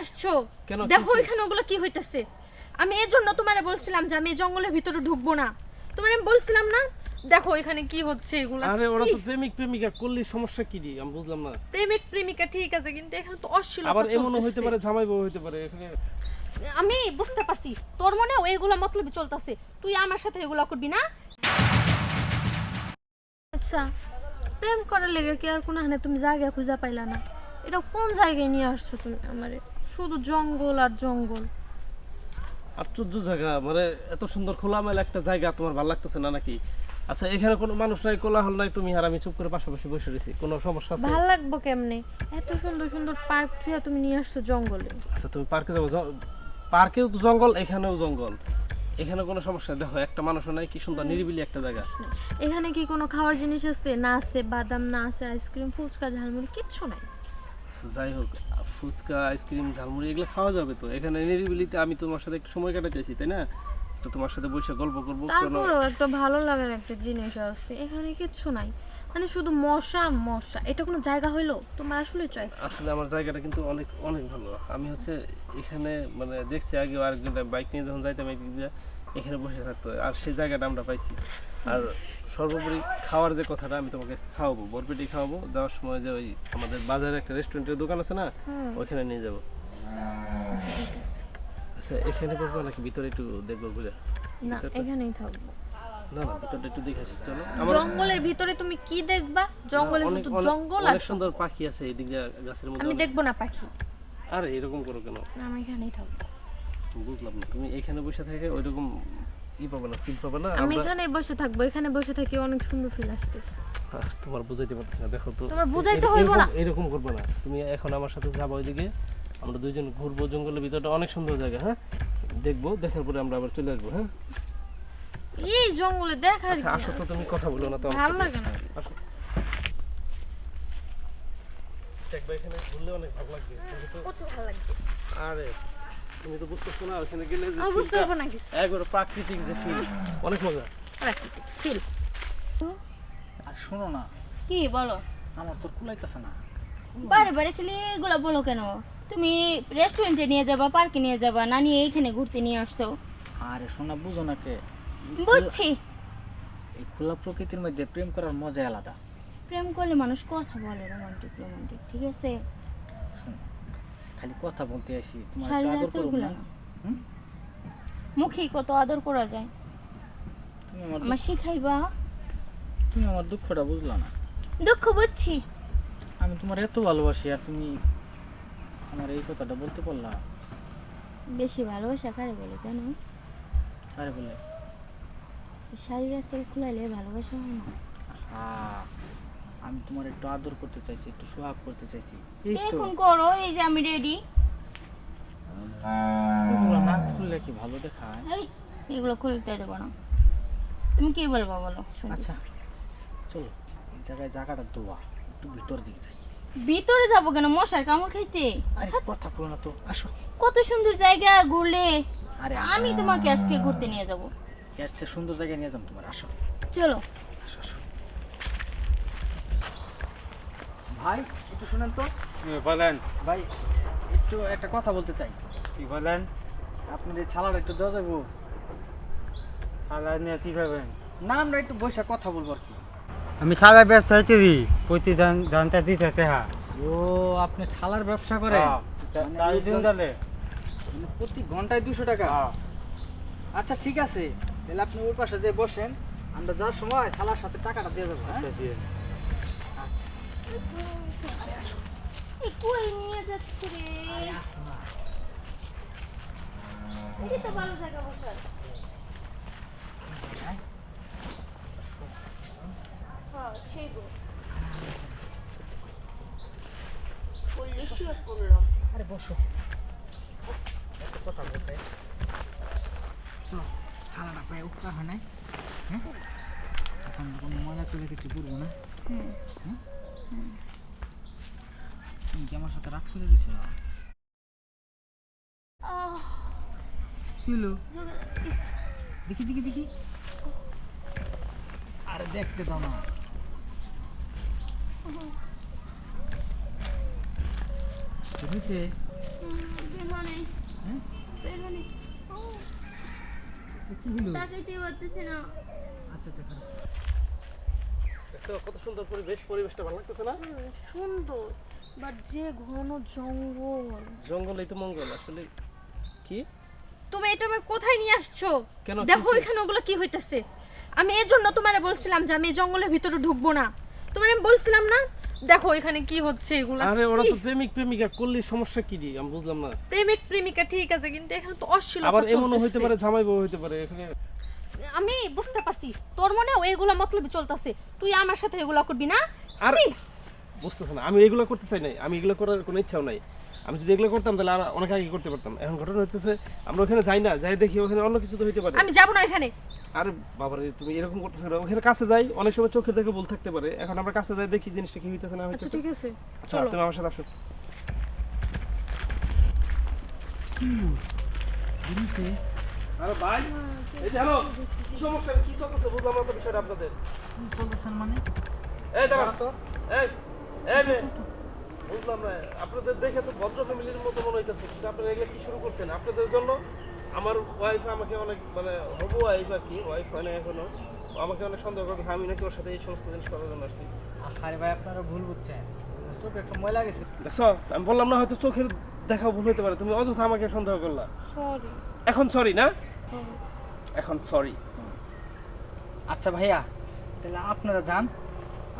আসছো? দেখো এখানে ওগুলো কি হইতেছে। আমি এই জন্য তোমারে বলছিলাম যে আমি এই জঙ্গলের ভিতরে ঢুকবো না। তোমার আমি বলছিলাম না দেখো এখানে কি হচ্ছে এগুলো। আরে ওরা তো প্রেমিক প্রেমিকা করলে সমস্যা কি রে? আমি বুঝলাম না। প্রেমিক প্রেমিকা ঠিক আছে কিন্তু এখানে তো অশ্লীলতা আবার এমনও হইতে পারে জামাই বউ হইতে পারে এখানে আমি বুঝতে পারছি। তোর মনেও এইগুলো মতলবই চলতেছে। তুই আমার সাথে এগুলো করবি না? আচ্ছা প্রেম করার লেগে কি আর কোনো হানে তুমি জায়গা খুঁজে পাইলা না? এটা কোন জায়গায় নিয়ে আসছো তুমি আমারে? শুধু জঙ্গল আর জঙ্গল। আশ্চর্য জায়গা মানে এত সুন্দর খোলামেলা একটা জায়গা তোমার ভালো লাগতেছে না নাকি? আচ্ছা এখানে কোনো মানুষ নাই কোলাহল নাই তুমি আর আমি চুপ করে পাশাপাশি বসে রয়েছি কোনো সমস্যা আছে? ভালো লাগবো কেমনে? এত সুন্দর সুন্দর পার্ক থুয়া তুমি নিয়ে আসছো জঙ্গলে। আচ্ছা তুমি পার্কে যাব পার্কেও তো জঙ্গল এখানেও জঙ্গল। এখানে কোনো সমস্যা দেখো একটা মানুষও নাই কি সুন্দর নিরিবিলি একটা জায়গা। এখানে কি কোনো খাওয়ার জিনিস আছে? না আছে বাদাম না আছে আইসক্রিম ফুচকা ঝালমুড়ি কিচ্ছু নাই। আচ্ছা, যাই হোক ফুচকা আইসক্রিম ঝালমুড়ি এগুলো খাওয়া যাবে তো। এখানে নিরিবিলিতে আমি তোমার সাথে একটু সময় কাটাতে চাইছি তাই না? তো তোমার সাথে বসে গল্প করব তারপরেও একটা ভালো লাগার একটা জিনিস আছে। এখানে কিচ্ছু নাই। মানে শুধু মশা মশা। এটা কোনো জায়গা হইল? তোমার আসলে চয়েস আসলে আমার জায়গাটা কিন্তু অনেক অনেক ভালো। আমি হচ্ছে এখানে মানে দেখছি আগে আরেকজন বাইক নিয়ে যখন যাইতাম এখানে বসে থাকতো। আর সেই জায়গাটা আমরা পাইছি। আর সর্বোপরি খাওয়ার যে কথাটা আমি তোমাকে খাওয়াবো বরপেটি খাওয়াবো যাওয়ার সময় যে ওই আমাদের বাজারে একটা রেস্টুরেন্টের দোকান আছে না ওইখানে নিয়ে যাব। আচ্ছা এখানে করব নাকি? ভিতরে একটু দেখব না এখানেই থাকব। না না ভিতরটা একটু দেখে আসি চলো। জঙ্গলের ভিতরে তুমি কি দেখবা? জঙ্গলে শুধু জঙ্গল আর অনেক সুন্দর পাখি আছে এই গাছের মধ্যে আমি দেখব না পাখি। আরে এরকম করো কেন? না, আমি এখানেই থাকব। বুঝলাম না তুমি এখানে বসে থেকে ওইরকম ই পাবে না ফিল পাবে না আমি আমরা এখানেই বসে থাকব এখানে বসে থাকি অনেক সুন্দর ফিল আসতেছে। তোমার বুঝাইতে পারছি না দেখো তো। তোমার বুঝাইতে এ- না। এরকম করবে না। তুমি এখন আমার সাথে যাব ওইদিকে আমরা দুইজন ঘুরবো জঙ্গলের ভিতরটা অনেক সুন্দর জায়গা হ্যাঁ? দেখব দেখার পরে আমরা আবার চলে আসব হ্যাঁ? এই জঙ্গলে দেখার আচ্ছা আসো তো তুমি কথা বলো না তো ভালো লাগে না। আসো। দেখবে এখানে ঘুরলে অনেক ভালো লাগবে প্রচুর ভালো লাগবে। আরে তুমি তো বুঝতেছো না ওখানে গেলে যে বুঝতে পারব না কিছু। একবারে প্রাকৃতিক যে ফিল অনেক মজা। প্রাকৃতিক ফিল আর শোনো না। কি বলো? আমার তো কুলাইতেছে না। বারে বারে খালি এগুলো বলো কেন? তুমি রেস্টুরেন্টে নিয়ে যাবা পার্কে নিয়ে যাবা না নিয়ে এইখানে ঘুরতে নিয়ে আসছো? আরে শোনা বুঝো না কে? বুঝছি। এই খোলা প্রকৃতির মধ্যে প্রেম করার মজা আলাদা। প্রেম করলে মানুষ কথা বলে রোমান্টিক রোমান্টিক ঠিক আছে? খালি কথা বলতে আসি। তোমার একটু আদর হাতের না না। হুম? মুখে কত আদর করা যায়। তুমি আমার আমার শিখাইবা। তুমি আমার দুঃখটা বুঝলা না। দুঃখ বুঝছি। আমি তোমার এত ভালোবাসি আর তুমি আমার এই কথাটা বলতে পারলা? বেশি ভালোবাসা কারে বলে জানো? আরে বলে? শাড়ি রাস্তায় খুলাইলে ভালোবাসা হয় না। আহা, আমি তোমার একটু আদর করতে চাইছি একটু সোহাগ করতে চাইছি। এই তো। এখন করো এই যে আমি রেডি এগুলো না খুললে কি ভালো দেখায়? এই এগুলো খুলতে দেবো না। তুমি কি বলব বলো? আচ্ছা চলো এই জায়গায় জায়গাটা দোয়া একটু ভিতর দিকে যাই। ভিতরে যাব কেন? মশার কামড় খাইতে? আরে কথা বলো না তো আসো। কত সুন্দর জায়গা ঘুরলে। আরে আমি তোমাকে আজকে ঘুরতে নিয়ে যাব। এর চেয়ে সুন্দর জায়গায় নিয়ে যাম তোমার আসো। চলো আসো আসো ভাই একটু শুনেন তো। বলেন। ভাই একটু একটা কথা বলতে চাই। কি বলেন? আপনার এই ছালাটা একটু দেওয়া যাব? খালা নিয়ে কি করবেন না আমরা একটু বসে কথা বলব আর কি। আমি খালা ব্যস্ত হইতে দিই প্রতিদিন জানতে দিতে তেহা ও আপনি ছালার ব্যবসা করেন? মানে তাই দিন তাহলে। মানে প্রতি ঘন্টায় দুশো টাকা? হ্যাঁ। আচ্ছা ঠিক আছে। তাহলে আপনি ওর পাশে যে বসেন আমরা যাওয়ার সময় ছালার সাথে টাকাটা দিয়ে দেবো হ্যাঁ? আচ্ছা কই নিয়ে যাচ্ছে রে? এটা তো ভালো জায়গা বসার। হ্যাঁ, সেই গো। শুয়ে পড়লাম। আরে বসো। কথা বলতে। চলো ছালাটা উপকার হয় নাই হ্যাঁ? এখন মজা চলে কিছু করব না। হুম। তুমি কি আমার সাথে রাগ করে ছিল দেখি দেখি দেখি। আরে দেখতে দাও না। হয়েছে? হ্যাঁ? কি হলো? না। আচ্ছা আচ্ছা। দেখছ কত সুন্দর পরিবেশ পরিবেশটা ভালো লাগতেছে না? সুন্দর। বাট যে ঘন জঙ্গল। জঙ্গলেই তো মঙ্গল আসলে কি? তুমি এটা আমার কোথায় নিয়ে আসছো? কেন, দেখো এখানে ওগুলো কি হইতেছে। আমি এর জন্য তোমারে বলছিলাম যে আমি এই জঙ্গলের ভিতরে ঢুকবো না। তোমার আমি বলছিলাম না? দেখো এখানে কি হচ্ছে এগুলো আরে ওরা তো প্রেমিক প্রেমিকা করলে সমস্যা কি রে? আমি বুঝলাম না। প্রেমিক প্রেমিকা ঠিক আছে কিন্তু এখানে তো অশ্লীলতা আবার এমনও হইতে পারে জামাই বউ হইতে পারে এখানে আমি বুঝতে পারছি। তোর মনেও এগুলো মতলবই চলতেছে। তুই আমার সাথে এগুলো করবি না? আর! বুঝতেছ না আমি এগুলো করতে চাই নাই। আমি এগুলো করার কোনো ইচ্ছাও নাই। আমি যদি এগুলো করতাম তাহলে আর অনেক আগে করতে পারতাম। এখন ঘটনা হচ্ছে আমরা ওখানে যাই না যাই দেখি ওখানে অন্য কিছু তো হইতে পারে। আমি যাব না এখানে। আরে বাবা রে তুমি এরকম করতেছো কেন? ওখানে কাছে যাই অনেক সময় চোখে দেখে ভুল থাকতে পারে। এখন আমরা কাছে যাই দেখি জিনিসটা কি হইতেছে না আচ্ছা হইতেছে। ঠিক আছে। আচ্ছা চলো। তুমি আমার সাথে আসো। জিনিসে আরে ভাই এই যে হ্যালো কি সমস্যা? কি চলতেছে বুঝলাম না তো বিষয়টা আপনাদের। কি মানে? এই দাঁড়া তো। এই এই মেয়ে। বুঝলাম না আপনাদের দেখে তো ভদ্র ফ্যামিলির মতো মনে হইতেছে কিন্তু আপনারা এগুলো কি শুরু করছেন? আপনাদের জন্য আমার ওয়াইফ আমাকে অনেক মানে হবু ওয়াইফ আর কি ওয়াইফ হয় না এখনও। আমাকে অনেক সন্দেহ করতেছে আমি নাকি ওর সাথে এই সমস্ত জিনিস করার জন্য আসছি। আরে ভাই আপনারা ভুল বুঝছেন। চোখে একটা ময়লা গেছে। দেখছ আমি বললাম না হয়তো চোখের দেখা ভুল হতে পারে তুমি অযথা আমাকে সন্দেহ করলা। সরি এখন সরি না? এখন সরি আচ্ছা ভাইয়া তাহলে আপনারা যান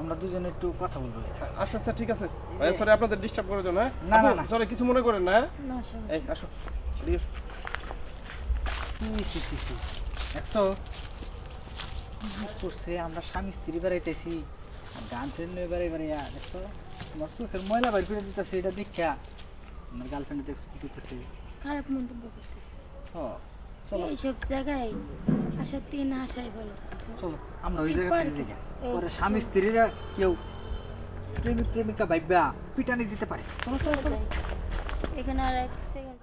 আমরা দুজনে একটু কথা বলব। আচ্ছা আচ্ছা ঠিক আছে। ভাইয়া সরি আপনাদের ডিস্টার্ব করার জন্য না, না, না। সরি কিছু মনে করেন না হ্যাঁ? এই আসো একশো করছে? আমরা স্বামী স্ত্রী বেড়াইতেছি। গার্লফ্রেন্ড নিয়ে বেড়াই বেড়াইয়া দেখছ? তোমার চোখের ময়লা বাইর করে দিতেছে এটা দেখা। আমার গার্লফ্রেন্ড দেখছ কি করতেছে? খারাপ মন্তব্য করতেছে। এইসব জায়গায় আসাই চলো আমরা ওই জায়গা পরে স্বামী স্ত্রীরা কেউ প্রেমিক প্রেমিকা ভাইবা পিটানি দিতে পারে। চলো চলো এখানে আর এক সেকেন্ড